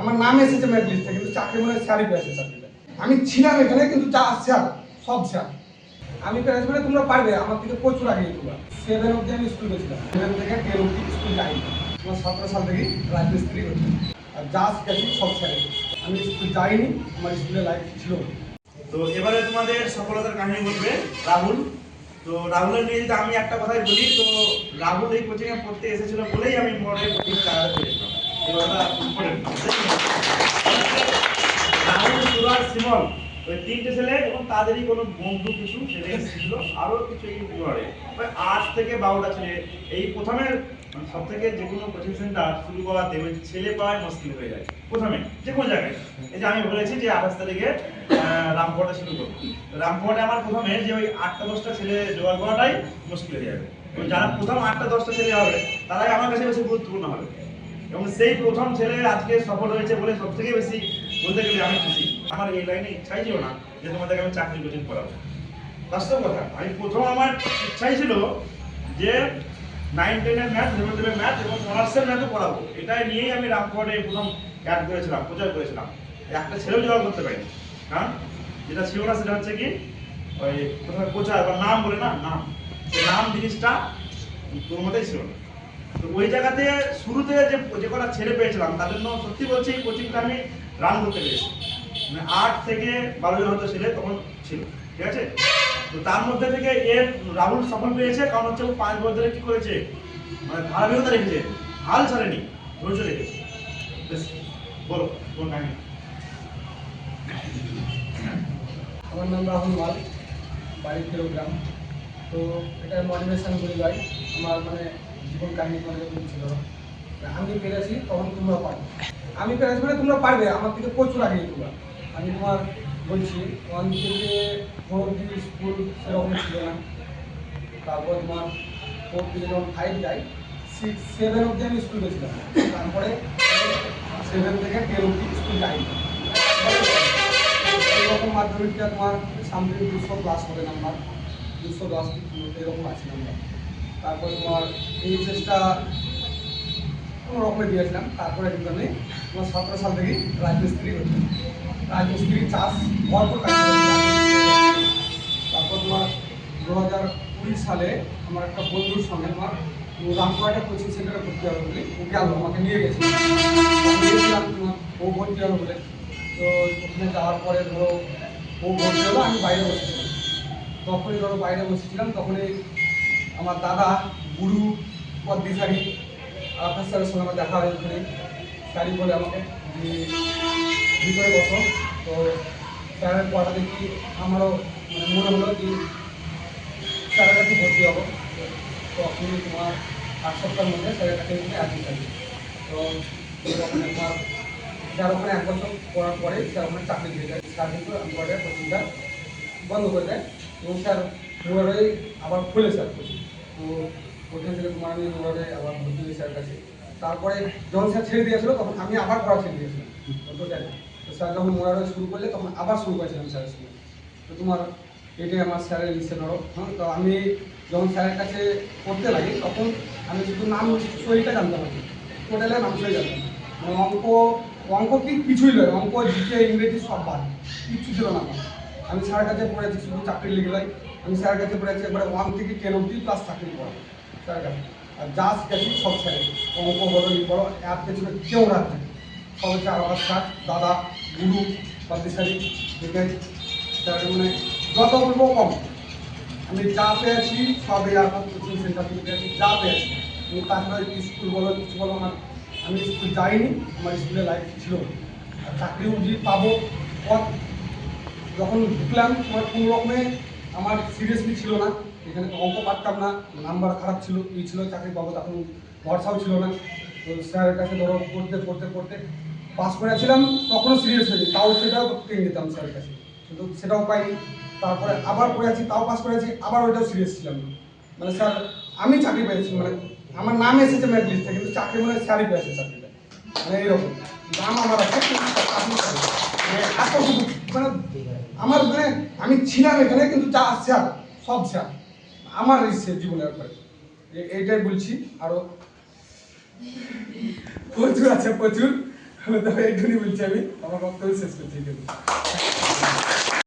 আমার নাম এসেছে মেরিট লিস্টে কিন্তু চাকরি মনে হয় স্যারই পেয়েছে চাকরিটা আমি ছিলাম এখানে, কিন্তু যা স্যার সব স্যার আমি পেরেছি মানে তোমরা পারবে, আমার থেকে প্রচুর আগে তোমরা সেভেন অব্দি আমি স্কুল গেছিলাম। সেভেন থেকে টেন অব্দি স্কুল যাইনি। আমার সতেরো সাল থেকেই রাজমিস্ত্রি হচ্ছে আর যা শিখেছি, সব স্যারে আমি স্কুল যাইনি, আমার স্কুলে লাইফ ছিল। তো এবারে তোমাদের সফলতার কাহিনী বলবে, রাহুল। তো রাহুলের নিয়ে যদি আমি একটা কথাই বলি, তো রাহুল এই কোচিংয়ে পড়তে এসেছিল বলেই আমি মোড়ে কোচিং চালাতে পেরেছিলাম সিমল ওই তিনটে ছেলে এবং তাদেরই কোনো বন্ধু কিছু ছেলে। এসেছিল আরও কিছু এই মোড়ে ওই আট থেকে বারোটা ছেলে। এই প্রথমে সব থেকে যে কোনো কোচিং সেন্টার শুরু করাতে ওই ছেলে পাওয়াই মুশকিল হয়ে যায়। প্রথমে, যে কোনো জায়গায়। এই যে আমি বলেছি যে আঠাশ তারিখে রামপুরহাটে শুরু করব। রামপুরহাটে আমার প্রথমে যে ওই আটটা দশটা ছেলে জোগাড় করাটাই মুশকিল হয়ে যাবে। যারা প্রথম আটটা দশটা ছেলে হবে, তারাই আমার কাছে বেশি গুরুত্বপূর্ণ হবে। এবং সেই প্রথম ছেলে আজকে সফল হয়েছে বলে সব থেকে বেশি বলতে গেলে আমি খুশি। আমার এই লাইনে ইচ্ছাই ছিল না যে তোমাদেরকে আমি চাকরি কোচিং করাবো বাস্তব কথা, আমি প্রথম আমার ইচ্ছাই ছিল যে নাইন টেনের ম্যাথ সেভেন টেনের ম্যাথ এবং অনার্সের ম্যাথও পড়াবো। এটাই নিয়েই আমি রামপুরহাটে প্রথম অ্যাড করেছিলাম, প্রচার করেছিলাম। একটা ছেলেও জোগাড় করতে পারিনি। কারণ যেটা ছিল না সেটা হচ্ছে কি, ওই প্রথমে প্রচার, বা নাম বলে না, নাম। নাম জিনিসটা তোর মধ্যেই ছিল না। তো ওই জায়গাতে শুরুতে যে যে কটা ছেলে পেয়েছিলাম তার জন্য সত্যি বলছি এই কোচিংটা আমি রান করতে পেরেছি। মানে আট থেকে বারো জন হয়তো ছেলে তখন ছিল, ঠিক আছে? তো তার মধ্যে থেকে এর রাহুল সফল পেয়েছে, কারণ হচ্ছে পাঁচ বছর ধরে কি করেছে? মানে ধারাবাহিকতা রেখেছে, হাল ছাড়েনি, ধৈর্য রেখেছে। বলো, তোমার কাহিনী। আমার নাম রাহুল মাল, বাড়ি কিলোগ্রাম তো এটা মোটিভেশন বলে যাই আমার মানে জীবন কাহিনী তোমাদের বলছিল আমি পেরেছি তখন তোমরা পারবে। আমি পেরেছি মানে তোমরা পারবে, আমার থেকে প্রচুর আগে তোমরা। আমি তোমার বলছি ওয়ান থেকে ফোর অব্দি স্কুল সেরকম ছিল না। তারপর তোমার ফোর থেকে যখন ফাইভ যাই সিক্স সেভেন অব্দি আমি স্কুল গেছিলাম। তারপরে সেভেন থেকে টেন অব্দি স্কুল যাইনি। এরকম মাধ্যমিকটা তোমার সামথিং দুশো প্লাস হবে নাম্বার দুশো দশ এরকম আছে নাম্বার তারপরে তোমার এইচএসটা কোনো রকমে দিয়েছিলাম। তারপরে কিন্তু আমি তোমার সতেরো সাল থেকেই রাজমিস্ত্রি হচ্ছে রাজমিস্ত্রি চাষ কাজ তারপর তোমার দু হাজার কুড়ি সালে আমার একটা বন্ধুর সঙ্গে আমার রামপুরহাটে কোচিং সেন্টারে ভর্তি হবে বলে ও গেল, আমাকে নিয়ে গেছে। ও ভর্তি হবে বলে। তো ওখানে যাওয়ার পরে ধরো ও ভর্তি হলো, আমি বাইরে বসেছিলাম। তখনই ধরো বাইরে বসেছিলাম, তখনই আমার দাদা, গুরু পদ্মিশারি আকাশ স্যারের সঙ্গে আমার দেখা হয় ওখানে। স্যারই বলে আমাকে ভিতরে বসো। তো স্যারের পড়া দেখি আমারও মানে মনে হলো যে স্যারের কাছে ভর্তি হব। তো তখনই তোমার আট সপ্তাহের মধ্যে স্যারের কাছে অ্যাডমিট তো ওখানে তোমার স্যার ওখানে এক বছর পড়ার পরে স্যার ওখানে চাকরি দিয়ে যায়। স্যার কিন্তু আমাদের কোচিংটা বন্ধ করে দেয়। এবং স্যার পুনরায় আবার খুলে স্যার কোচিং। তো ওখান থেকে তোমার আমি পুনরায় আবার ভর্তি হই স্যার কাছে। তারপরে যখন স্যার ছেড়ে দিয়েছিল তখন আমি আবার পড়া ছেড়ে দিয়েছিলাম স্যার যখন মোরারে শুরু করলে তখন আবার শুরু করেছিলাম স্যারের সঙ্গে। তো তোমার এটাই আমার স্যারের লিস্টে ধরো। হ্যাঁ তো আমি যখন স্যারের কাছে পড়তে লাগি, তখন আমি শুধু নাম সইটা জানতাম আর কি। টোটালে নাম সই জানতাম। মানে অঙ্ক অঙ্ক কি কিছুই নয়, অঙ্ক জিকে ইংরেজি সব বাদ, কিচ্ছু ছিল না আমি স্যারের কাছে পড়েছি, শুধু চাকরি লিখে লাই। আমি স্যারের কাছে পড়েছি, একবারে ওয়ান থেকে টেন অব্দি প্লাস চাকরি পড়া স্যারের কাছে। আর যা শিখেছি সব স্যারের। অঙ্ক ই বড় অ্যাপ, পেছনে কেউ রাখবে সব হচ্ছে আমার স্যার, দাদা, গুরু পদ্মেশারি দেখে মানে যত বলব কম। আমি যা পেয়েছি সব আপনার কোচিং সেন্টার থেকে পেয়েছি যা পেয়েছি। কিন্তু তাছাড়া স্কুল বলো, কিছু বলো আমার আমি স্কুল যাইনি, আমার স্কুলে লাইফ ছিল। আর চাকরিও যে পাবো পথ। যখন ঢুকলাম, তোমার কোনো রকমে আমার সিরিয়াসলি ছিল না। এখানে অঙ্ক পারতাম না নাম্বার খারাপ ছিল, ই ছিল, চাকরি পাবো তখন ভরসাও ছিল না। তো স্যারের কাছে ধরো পড়তে পড়তে পড়তে পাস করেছিলাম, তখনও সিরিয়াস হয়েছি। তাও সেটাও পেয়ে নিতাম স্যারের কাছে। কিন্তু সেটাও পাইনি। তারপরে আবার পড়েছি তাও পাস করেছি, আবার ওইটাও সিরিয়াস ছিলাম। মানে স্যার আমি চাকরি পেয়েছি মানে আমার নাম এসেছে মেরিট লিস্টে কিন্তু চাকরি মানে স্যারই পেয়েছে চাকরিটা। মানে এইরকম নাম আমার আছে। মানে মানে আমার মানে আমি ছিলাম এখানে, কিন্তু যা স্যার সব স্যার আমার ইচ্ছে জীবনের ব্যাপারে এইটাই বলছি। আরও প্রচুর আছে, প্রচুর। তো এইটুকুই বলছি আমি আমার বক্তব্য শেষ করছি এখানে